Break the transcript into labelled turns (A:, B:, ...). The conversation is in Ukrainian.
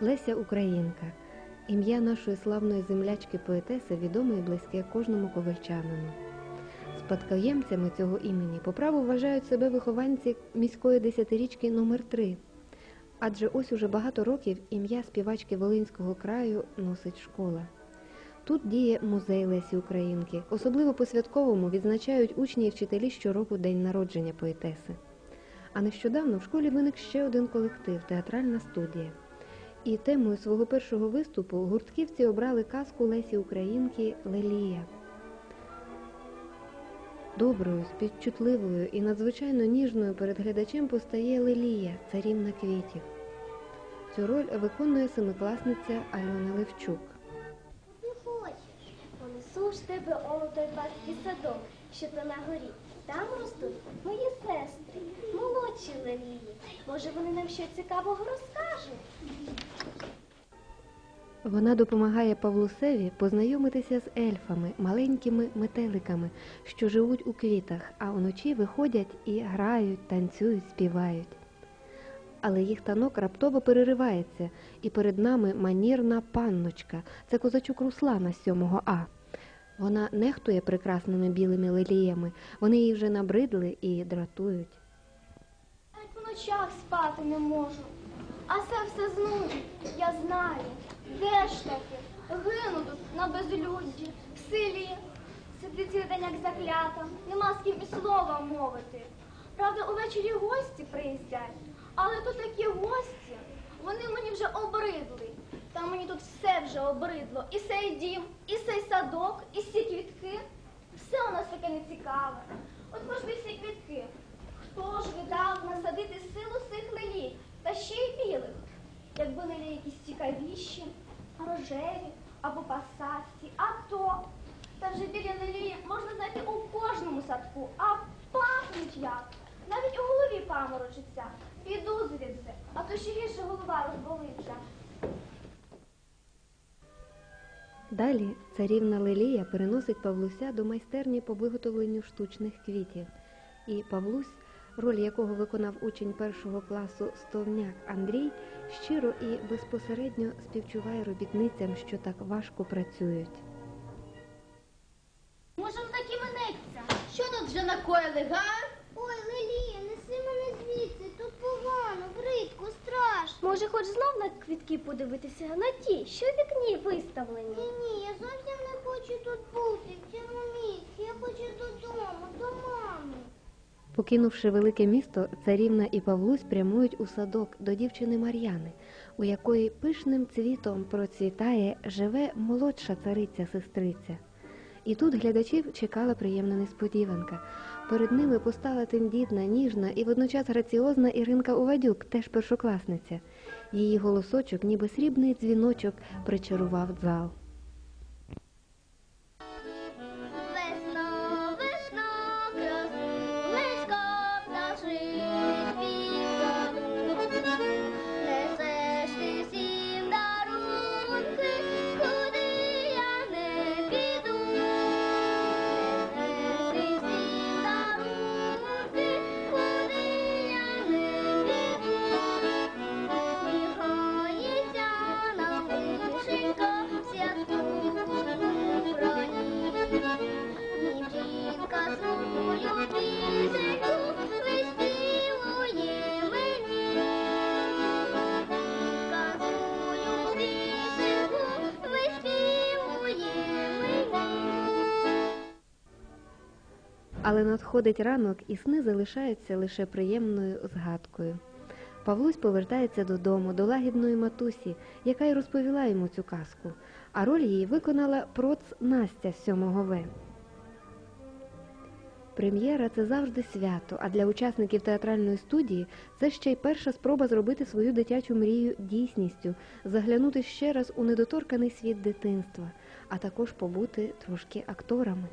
A: Леся Українка. Ім'я нашої славної землячки поетеси відоме і близьке кожному ковальчанину. Спадкоємцями цього імені по праву вважають себе вихованці міської десятирічки номер 3 Адже ось уже багато років ім'я співачки Волинського краю носить школа. Тут діє музей Лесі Українки. Особливо по святковому відзначають учні і вчителі щороку день народження поетеси. А нещодавно в школі виник ще один колектив театральна студія. І темою свого першого виступу гуртківці обрали казку Лесі Українки Лелія. Доброю, співчутливою і надзвичайно ніжною перед глядачем постає Лелія, царівна квітів. Цю роль виконує семикласниця Альона Левчук.
B: Не хочеш. Понесу ж тебе о той паский садок, що то на горі. Там ростуть мої сестри, молодші лелії. Може, вони нам щось цікавого розкажуть?
A: Вона допомагає Павлусеві познайомитися з ельфами, маленькими метеликами, що живуть у квітах, а вночі виходять і грають, танцюють, співають. Але їх танок раптово переривається, і перед нами манірна панночка. Це козачук Руслана з 7 А. Вона нехтує прекрасними білими леліями, вони їй вже набридли і дратують.
B: Навіть по ночах спати не можу. А це все знудить, я знаю. Де ж таки? Гину тут на безлюдді, в селі. Сидить день як заклята, нема з ким і слова мовити. Правда, увечері гості приїздять, але тут такі гості, вони мені вже обридли. Та мені тут все вже обридло. І сей дім, і сей садок, і всі квітки. Все у нас таке нецікаве. От хоч всі квітки. Хто ж видав насадити силу цих лилій, та ще й білих? Якби лилії якісь цікавіші, рожеві або пасасті, а то. Та вже білі лилії можна знайти у кожному садку, а пахнуть як. Навіть у голові паморочиться. Піду звідси, а то ще гірше голова розболиться.
A: Далі царівна Лелія переносить Павлуся до майстерні по виготовленню штучних квітів. І Павлусь, роль якого виконав учень першого класу стовняк Андрій, щиро і безпосередньо співчуває робітницям, що так важко працюють.
B: Можем таки минеться.
C: Що тут вже накоїли, га?
B: Може, хоч знов на квітки подивитися на ті, що в вікні виставлені.
D: Ні, ні, я зовсім не хочу тут бути, в цьому місці. Я хочу додому, до мами.
A: Покинувши велике місто, царівна і Павлусь прямують у садок до дівчини Мар'яни, у якої пишним цвітом процвітає живе молодша цариця-сестриця. І тут глядачів чекала приємна несподіванка. Перед ними постала тендітна, ніжна і водночас граціозна Іринка Увадюк, теж першокласниця. Її голосочок, ніби срібний дзвіночок, причарував зал. Але надходить ранок, і сни залишаються лише приємною згадкою. Павлусь повертається додому, до лагідної матусі, яка й розповіла йому цю казку, а роль її виконала проц Настя з 7 В. Прем'єра це завжди свято, а для учасників театральної студії це ще й перша спроба зробити свою дитячу мрію дійсністю, заглянути ще раз у недоторканий світ дитинства, а також побути трошки акторами.